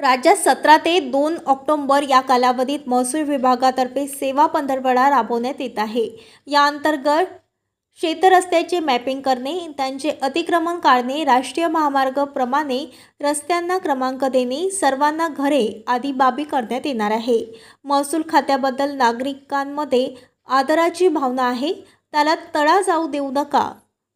राज्यात सतरा ते दोन ऑक्टोंबर या कालावधीत महसूल विभागातर्फे सेवा पंधरवडा राबवण्यात येत आहे. या अंतर्गत शेतरस्त्याचे मॅपिंग करणे त्यांचे अतिक्रमण काढणे राष्ट्रीय महामार्गप्रमाणे रस्त्यांना क्रमांक देणे सर्वांना घरे आदी बाबी करण्यात येणार आहे. महसूल खात्याबद्दल नागरिकांमध्ये आदराची भावना आहे. त्याला तडा जाऊ देऊ नका.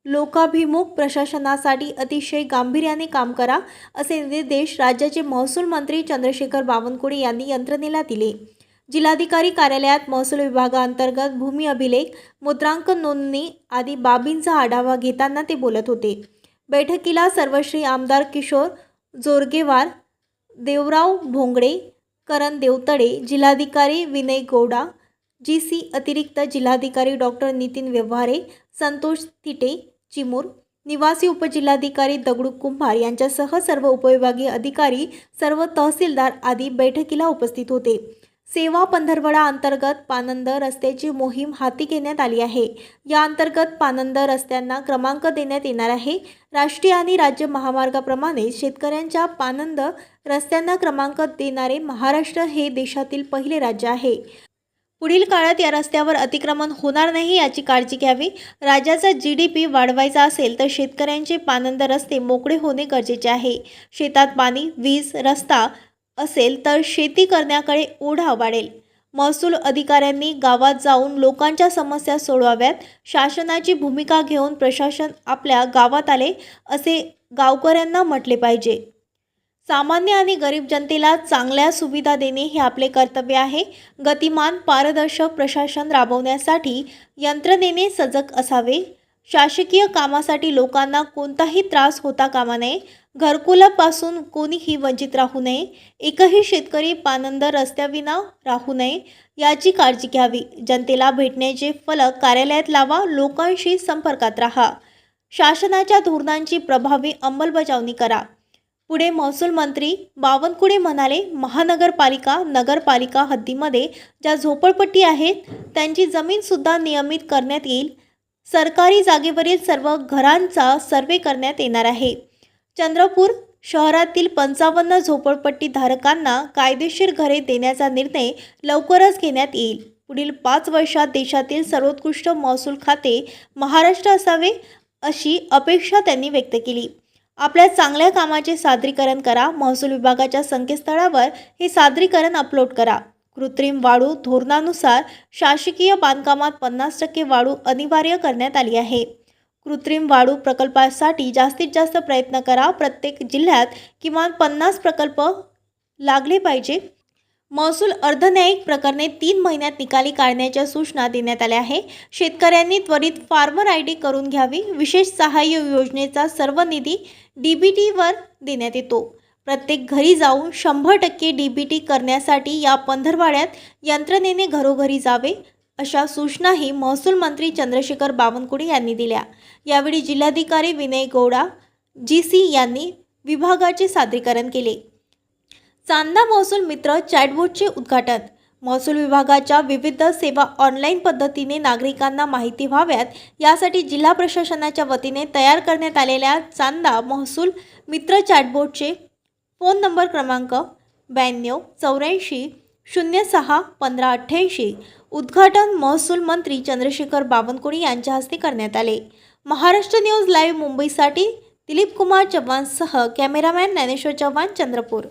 लोकाभिमुख प्रशासनासाठी अतिशय गांभीर्याने काम करा असे निर्देश राज्याचे महसूल मंत्री चंद्रशेखर बावनकुळे यांनी यंत्रणेला दिले. जिल्हाधिकारी कार्यालयात महसूल विभागाअंतर्गत भूमी अभिलेख मुद्रांक नोंदणी आदी बाबींचा आढावा घेताना ते बोलत होते. बैठकीला सर्वश्री आमदार किशोर जोरगेवार देवराव भोंगडे करण देवतडे जिल्हाधिकारी विनय गौडा जी सी अतिरिक्त जिल्हाधिकारी डॉक्टर नितीन व्यवहारे संतोष थिटे चिमूर निवासी उपजिल्हाधिकारी दगडू कुंभार यांच्यासह सर्व उपविभागीय अधिकारी सर्व तहसीलदार आदी बैठकीला उपस्थित होते. सेवा पंधरवडा अंतर्गत पानंद रस्त्याची मोहीम हाती घेण्यात आली आहे. या अंतर्गत पानंद रस्त्यांना क्रमांक देण्यात येणार आहे. राष्ट्रीय आणि राज्य महामार्गाप्रमाणे शेतकऱ्यांच्या पानंद रस्त्यांना क्रमांक देणारे महाराष्ट्र हे देशातील पहिले राज्य आहे. पुढील काळात या रस्त्यावर अतिक्रमण होणार नाही याची काळजी घ्यावी. राज्याचा जी डी पी वाढवायचा असेल तर शेतकऱ्यांचे पानंद रस्ते मोकळे होणे गरजेचे आहे. शेतात पाणी वीज रस्ता असेल तर शेती करण्याकडे ओढा वाढेल. महसूल अधिकाऱ्यांनी गावात जाऊन लोकांच्या समस्या सोडवाव्यात. शासनाची भूमिका घेऊन प्रशासन आपल्या गावात आले असे गावकऱ्यांना म्हटले पाहिजे. सामान्य आणि गरीब जनतेला चांगल्या सुविधा देणे हे आपले कर्तव्य आहे. गतिमान पारदर्शक प्रशासन राबवण्यासाठी यंत्रणेने सजग असावे. शासकीय कामासाठी लोकांना कोणताही त्रास होता कामा नये. घरकुलापासून कोणीही वंचित राहू नये. एकही शेतकरी पानंद रस्त्याविना राहू नये. याची काळजी घ्यावी. जनतेला भेटण्याचे फलक कार्यालयात लावा. लोकांशी संपर्कात राहा. शासनाच्या धोरणांची प्रभावी अंमलबजावणी करा. पुढे महसूल मंत्री बावनकुळे म्हणाले महानगरपालिका नगरपालिका हद्दीमध्ये ज्या झोपडपट्टी आहेत त्यांची जमीनसुद्धा नियमित करण्यात येईल. सरकारी जागेवरील सर्व घरांचा सर्वे करण्यात येणार आहे. चंद्रपूर शहरातील पंचावन्न झोपडपट्टी धारकांना कायदेशीर घरे देण्याचा निर्णय लवकरच घेण्यात येईल. पुढील पाच वर्षात देशातील सर्वोत्कृष्ट महसूल खाते महाराष्ट्र असावे अशी अपेक्षा त्यांनी व्यक्त केली. आपल्या चांगल्या कामाचे सादरीकरण करा. महसूल विभागाच्या संकेतस्थळावर हे सादरीकरण अपलोड करा. कृत्रिम वाळू धोरणानुसार शासकीय बांधकामात पन्नास टक्के वाळू अनिवार्य करण्यात आली आहे. कृत्रिम वाळू प्रकल्पासाठी जास्तीत जास्त प्रयत्न करा. प्रत्येक जिल्ह्यात किमान पन्नास प्रकल्प लागले पाहिजे. महसूल अर्धन्यायिक प्रकरणे तीन महिन्यात निकाली काढण्याच्या सूचना देण्यात आल्या आहे. शेतकऱ्यांनी त्वरित फार्मर आय डी करून घ्यावी. विशेष सहाय्य योजनेचा सर्व निधी डी बी टीवर देण्यात येतो. प्रत्येक घरी जाऊन शंभर टक्के डी बी टी करण्यासाठी या पंधरवाड्यात यंत्रणेने घरोघरी जावे अशा सूचनाही महसूल मंत्री चंद्रशेखर बावनकुळे यांनी दिल्या. यावेळी जिल्हाधिकारी विनय गौडा जी सी यांनी विभागाचे सादरीकरण केले. चांदा महसूल मित्र चॅटबोटचे उद्घाटन. महसूल विभागाच्या विविध सेवा ऑनलाईन पद्धतीने नागरिकांना माहिती व्हाव्यात. यासाठी जिल्हा प्रशासनाच्या वतीने तयार करण्यात आलेल्या चांदा महसूल मित्र चॅटबोटचे फोन नंबर क्रमांक ब्याण्णव चौऱ्याऐंशी शून्य सहा पंधरा अठ्ठ्याऐंशी. उद्घाटन महसूल मंत्री चंद्रशेखर बावनकुळे यांच्या हस्ते करण्यात आले. महाराष्ट्र न्यूज लाईव्ह मुंबईसाठी दिलीप कुमार चव्हाणसह कॅमेरामॅन ज्ञानेश्वर चव्हाण चंद्रपूर.